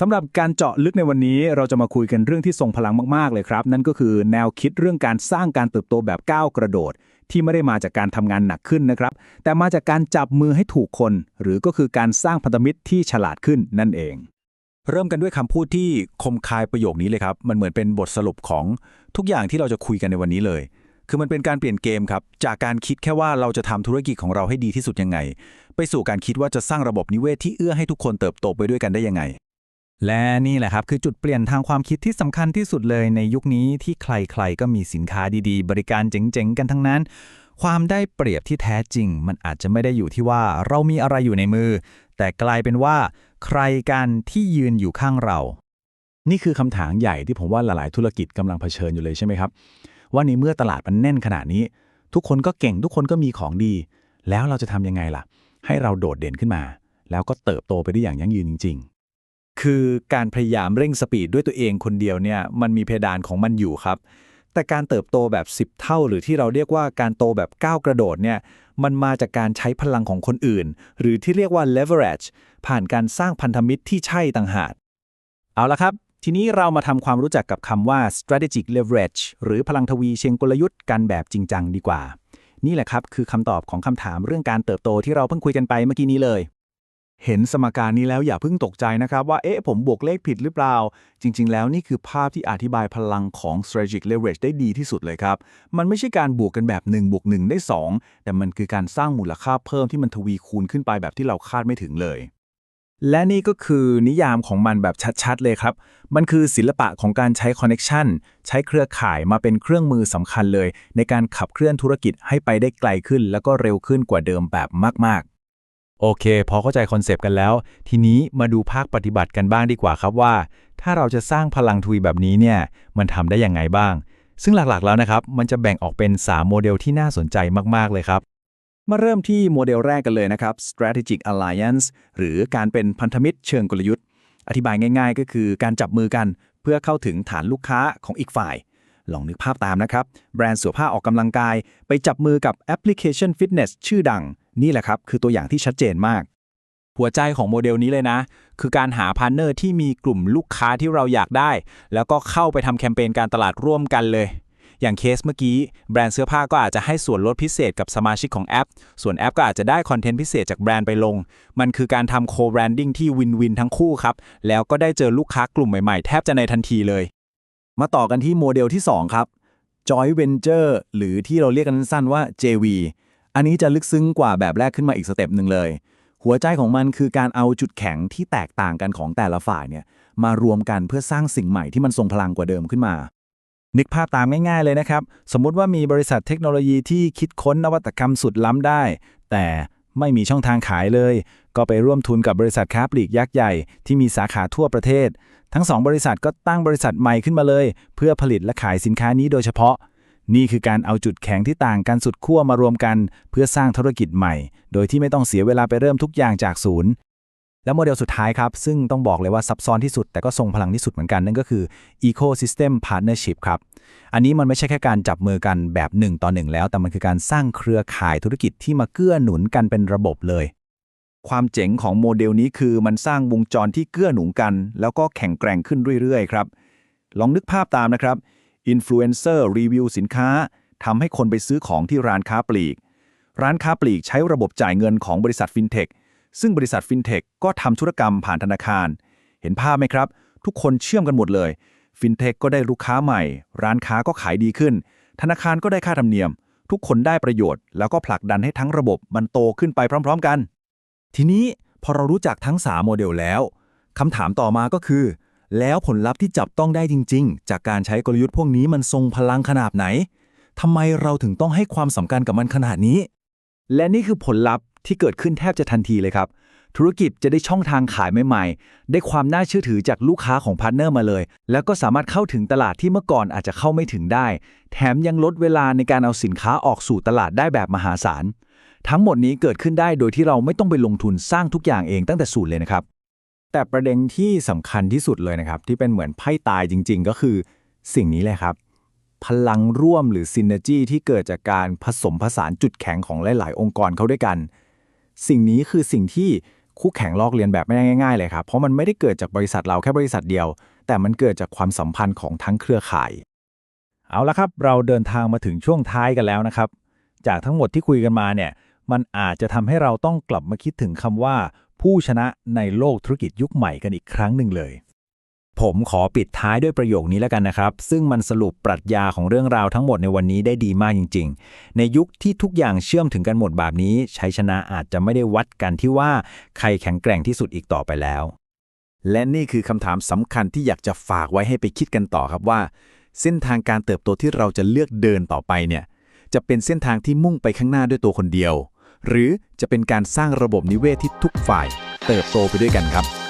สำหรับการเจาะลึกในวันนี้เราจะมาคุยกันเรื่องที่ทรงพลังมากๆเลยครับ นั่นก็คือแนวคิดเรื่องการสร้างการเติบโตแบบก้าวกระโดด ที่ไม่ได้มาจากการทำงานหนักขึ้นนะครับ แต่มาจากการจับมือให้ถูกคน หรือก็คือการสร้างพันธมิตรที่ฉลาดขึ้นนั่นเอง เริ่มกันด้วยคำพูดที่คมคายประโยคนี้เลยครับ มันเหมือนเป็นบทสรุปของทุกอย่างที่เราจะคุยกันในวันนี้เลย คือมันเป็นการเปลี่ยนเกมครับจากการคิดแค่ว่าเราจะทำธุรกิจของเราให้ดีที่สุดยังไง ไปสู่การคิดว่าจะสร้างระบบนิเวศที่เอื้อให้ทุกคนเติบโตไปด้วยกันได้ยังไง และนี่แหละครับคือจุดเปลี่ยนทางความคิดที่สำคัญที่สุดเลยในยุคนี้ที่ใครๆ ก็มีสินค้าดีๆ บริการเจ๋งๆ กันทั้งนั้น ความได้เปรียบที่แท้จริง มันอาจจะไม่ได้อยู่ที่ว่าเรามีอะไรอยู่ในมือ แต่กลายเป็นว่า ใครกันที่ยืนอยู่ข้างเรา นี่คือคำถามใหญ่ที่ผมว่าหลายๆธุรกิจกำลังเผชิญอยู่เลยใช่ไหมครับ ว่าในเมื่อตลาดมันแน่นขนาดนี้ ทุกคนก็เก่งทุกคนก็มีของดี แล้วเราจะทำยังไงล่ะ ให้เราโดดเด่นขึ้นมา แล้วก็เติบโตไปได้อย่างยั่งยืนจริง คือการพยายามเร่งสปีดด้วยตัวเองคนเดียวเนี่ยมันมีเพดานของมันอยู่ครับ แต่การเติบโตแบบ 10 เท่า หรือที่เราเรียกว่าการโตแบบก้าวกระโดดเนี่ยมันมาจากการใช้พลังของคนอื่น หรือที่เรียกว่า leverage ผ่านการสร้างพันธมิตรที่ใช่ต่างหากเอาละครับ ทีนี้เรามาทำความรู้จักกับคำว่า strategic leverage หรือพลังทวีเชิงกลยุทธ์กันแบบจริงจังดีกว่า นี่แหละครับคือคำตอบของคำถามเรื่องการเติบโตที่เราเพิ่งคุยกันไปเมื่อกี้นี้เลย เห็นสมการนี้แล้วอย่าเพิ่งตกใจนะครับ ว่า เอ๊ะ ผมบวกเลขผิดหรือเปล่า จริง ๆ แล้วนี่คือภาพที่อธิบายพลังของ strategic leverage ได้ดีที่สุดเลยครับ มันไม่ใช่การบวกกันแบบ1บวก1ได้ 2 แต่มันคือการสร้างมูลค่าเพิ่มที่มันทวีคูณขึ้นไปแบบที่เราคาดไม่ถึงเลย และนี่ก็คือนิยามของมันแบบชัด ๆ เลยครับ มันคือศิลปะของการใช้คอนเน็ชันใช้เครือข่ายมาเป็นเครื่องมือสำคัญเลย ในการขับเคลื่อนธุรกิจให้ไปได้ไกลขึ้น แล้วก็เร็วขึ้นกว่าเดิมแบบมาก โอเค พอเข้าใจคอนเซปต์กันแล้ว ทีนี้มาดูภาคปฏิบัติกันบ้างดีกว่าครับว่า ถ้าเราจะสร้างพลังทวีแบบนี้เนี่ยมันทำได้อยังไงบ้าง ซึ่งหลักๆแล้วนะครับ มันจะแบ่งออกเป็น 3 โมเดลที่น่าสนใจมากๆเลยครับ มาเริ่มที่โมเดลแรกกันเลยนะครับ strategic alliance หรือการเป็นพันธมิตรเชิงกลยุทธ์ อธิบายง่าย ๆ ก็คือการจับมือกันเพื่อเข้าถึงฐานลูกค้าของอีกฝ่าย ลองนึกภาพตามนะครับ แบรนด์เสื้อผ้าออกกำลังกาย ไปจับมือกับแอปพลิเคชันฟิตเนสชื่อดัง นี่แหละครับ คือตัวอย่างที่ชัดเจนมาก หัวใจของโมเดลนี้เลยนะ คือการหาพาร์เนอร์ที่มีกลุ่มลูกค้าที่เราอยากได้ แล้วก็เข้าไปทำแคมเปญการตลาดร่วมกันเลย อย่างเคสเมื่อกี้ แบรนด์เสื้อผ้าก็อาจจะให้ส่วนลดพิเศษกับสมาชิกของแอป ส่วนแอปก็อาจจะได้คอนเทนต์พิเศษจากแบรนด์ไปลง มันคือการทำโคแบรนดิ้งที่วินวินทั้งคู่ครับแล้วก็ได้เจอลูกค้ากลุ่มใหม่ๆ แทบจะในทันทีเลย มาต่อกันที่โมเดลที่ 2 ครับ Joint Venture หรือที่เราเรียกกันสั้นว่า JV อันนี้จะลึกซึ้งกว่าแบบแรกขึ้นมาอีกสเต็ปหนึ่งเลย หัวใจของมันคือการเอาจุดแข็งที่แตกต่างกันของแต่ละฝ่ายเนี่ยมารวมกันเพื่อสร้างสิ่งใหม่ที่มันทรงพลังกว่าเดิมขึ้นมา นึกภาพตามง่ายๆเลยนะครับ สมมุติว่ามีบริษัทเทคโนโลยีที่คิดค้นนวัตกรรมสุดล้ำได้ แต่ไม่มีช่องทางขายเลย ก็ไปร่วมทุนกับบริษัทค้าปลีกยักษ์ใหญ่ที่มีสาขาทั่วประเทศ ทั้งสองบริษัทก็ตั้งบริษัทใหม่ขึ้นมาเลย เพื่อผลิตและขายสินค้านี้โดยเฉพาะ นี่คือการเอาจุดแข็งที่ต่างกันสุดขั้วมารวมกัน เพื่อสร้างธุรกิจใหม่ โดยที่ไม่ต้องเสียเวลาไปเริ่มทุกอย่างจากศูนย์และโมเดลสุดท้ายครับ ซึ่งต้องบอกเลยว่าซับซ้อนที่สุด แต่ก็ทรงพลังที่สุดเหมือนกัน นั่นก็คือ Ecosystem Partnership ครับ อันนี้มันไม่ใช่แค่การจับมือกันแบบหนึ่งต่อหนึ่งแล้ว แต่มันคือการสร้างเครือข่ายธุรกิจที่มาเกื้อหนุนกันเป็นระบบเลย ความเจ๋งของโมเดลนี้คือมันสร้างวงจรที่เกื้อหนุนกัน แล้วก็แข่งแกร่งขึ้นเรื่อยๆครับ ลองนึกภาพตามนะครับอินฟลูเอนเซอร์รีวิวสินค้าทำให้คนไปซื้อของที่ร้านค้าปลีก ร้านค้าปลีกใช้ระบบจ่ายเงินของบริษัทฟินเทคซึ่งบริษัทฟินเทคก็ทำธุรกรรมผ่านธนาคาร เห็นภาพไหมครับ ทุกคนเชื่อมกันหมดเลยฟินเทคก็ได้ลูกค้าใหม่ ร้านค้าก็ขายดีขึ้น ธนาคารก็ได้ค่าธรรมเนียม ทุกคนได้ประโยชน์ แล้วก็ผลักดันให้ทั้งระบบมันโตขึ้นไปพร้อม ๆ กัน ทีนี้พอเรารู้จักทั้ง 3 โมเดลแล้วคำถามต่อมาก็คือ แล้วผลลัพธ์ที่จับต้องได้จริง ๆ จากการใช้กลยุทธ์พวกนี้มันทรงพลังขนาดไหนทำไมเราถึงต้องให้ความสำคัญกับมันขนาดนี้ และนี่คือผลลัพธ์ที่เกิดขึ้นแทบจะทันทีเลยครับธุรกิจจะได้ช่องทางขายใหม่ๆ ได้ความน่าเชื่อถือจากลูกค้าของพาร์ทเนอร์มาเลย แล้วก็สามารถเข้าถึงตลาดที่เมื่อก่อนอาจจะเข้าไม่ถึงได้ แถมยังลดเวลาในการเอาสินค้าออกสู่ตลาดได้แบบมหาศาล ทั้งหมดนี้เกิดขึ้นได้โดยที่เราไม่ต้องไปลงทุนสร้างทุกอย่างเองตั้งแต่ศูนย์เลยนะครับ แต่ประเด็นที่สำคัญที่สุดเลยนะครับ ที่เป็นเหมือนไพ่ตายจริง ๆ ก็คือ สิ่งนี้เลยครับ พลังร่วมหรือซินเนจีที่เกิดจากการผสมผสานจุดแข็งของหลาย ๆ องค์กรเข้าด้วยกัน สิ่งนี้คือสิ่งที่คู่แข่งลอกเลียนแบบไม่ได้ง่าย ๆ เลยครับ เพราะมันไม่ได้เกิดจากบริษัทเราแค่บริษัทเดียว แต่มันเกิดจากความสัมพันธ์ของทั้งเครือข่าย เอาละครับ เราเดินทางมาถึงช่วงท้ายกันแล้วนะครับ จากทั้งหมดที่คุยกันมาเนี่ย มันอาจจะทำให้เราต้องกลับมาคิดถึงคำว่า ผู้ชนะในโลกธุรกิจยุคใหม่กันอีกครั้งหนึ่งเลย ผมขอปิดท้ายด้วยประโยคนี้แล้วกันนะครับ ซึ่งมันสรุปปรัชญาของเรื่องราวทั้งหมดในวันนี้ได้ดีมากจริง ๆ ในยุคที่ทุกอย่างเชื่อมถึงกันหมดแบบนี้ ชัยชนะอาจจะไม่ได้วัดกันที่ว่าใครแข็งแกร่งที่สุดอีกต่อไปแล้ว และนี่คือคำถามสำคัญที่อยากจะฝากไว้ให้ไปคิดกันต่อครับว่า เส้นทางการเติบโตที่เราจะเลือกเดินต่อไปเนี่ยจะเป็นเส้นทางที่มุ่งไปข้างหน้าด้วยตัวคนเดียว หรือจะเป็นการสร้างระบบนิเวศที่ทุกฝ่าย เติบโตไปด้วยกันครับ